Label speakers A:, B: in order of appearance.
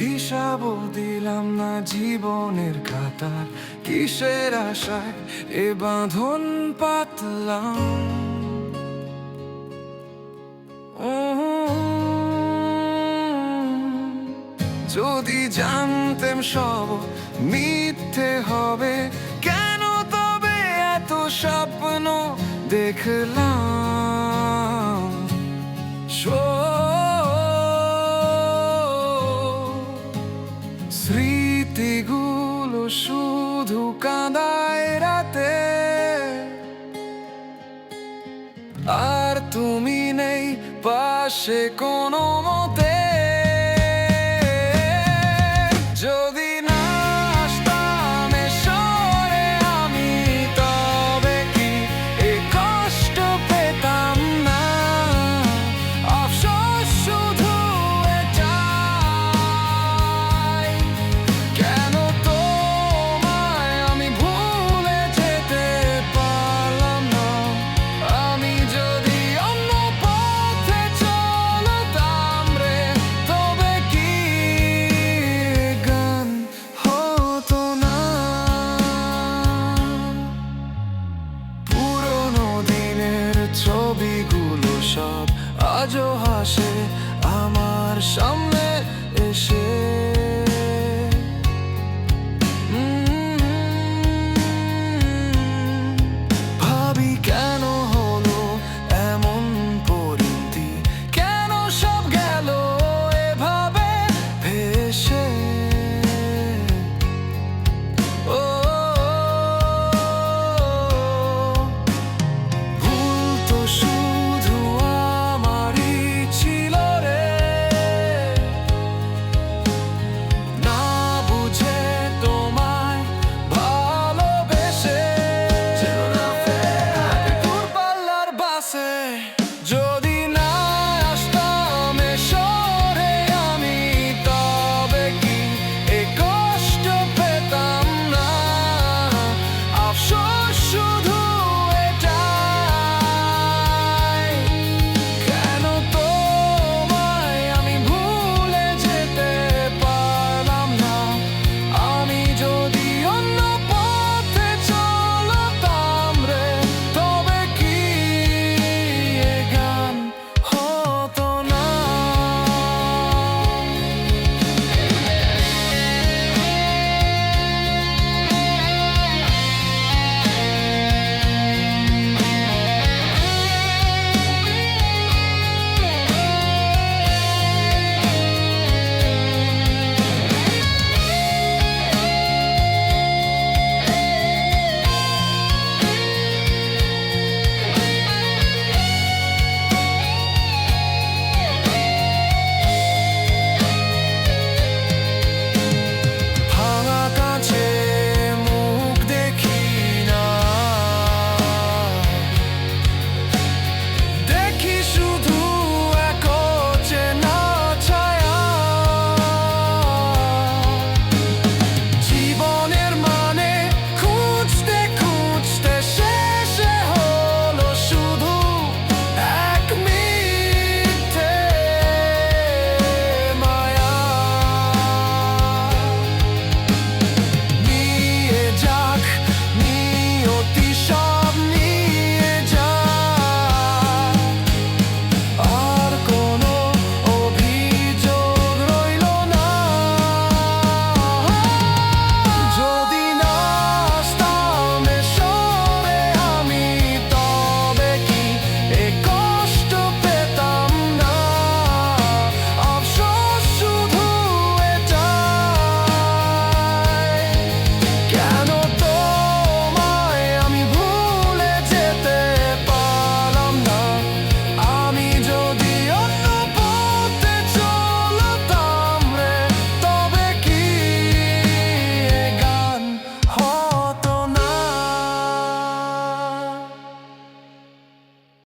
A: হিসাবও দিলাম না জীবনের খাতার। কিসের আশায় এ বাঁধন পাতলাম? যদি জানতেম সব মিথ্যে হবে, কেন তবে এত স্বপ্ন দেখলাম? স্মৃতিগুলো শুধু কাঁদায় রাতে। আর তুমি নেই পাশে কোনো মতে। সব আজও হাসে আমার সামনে এসে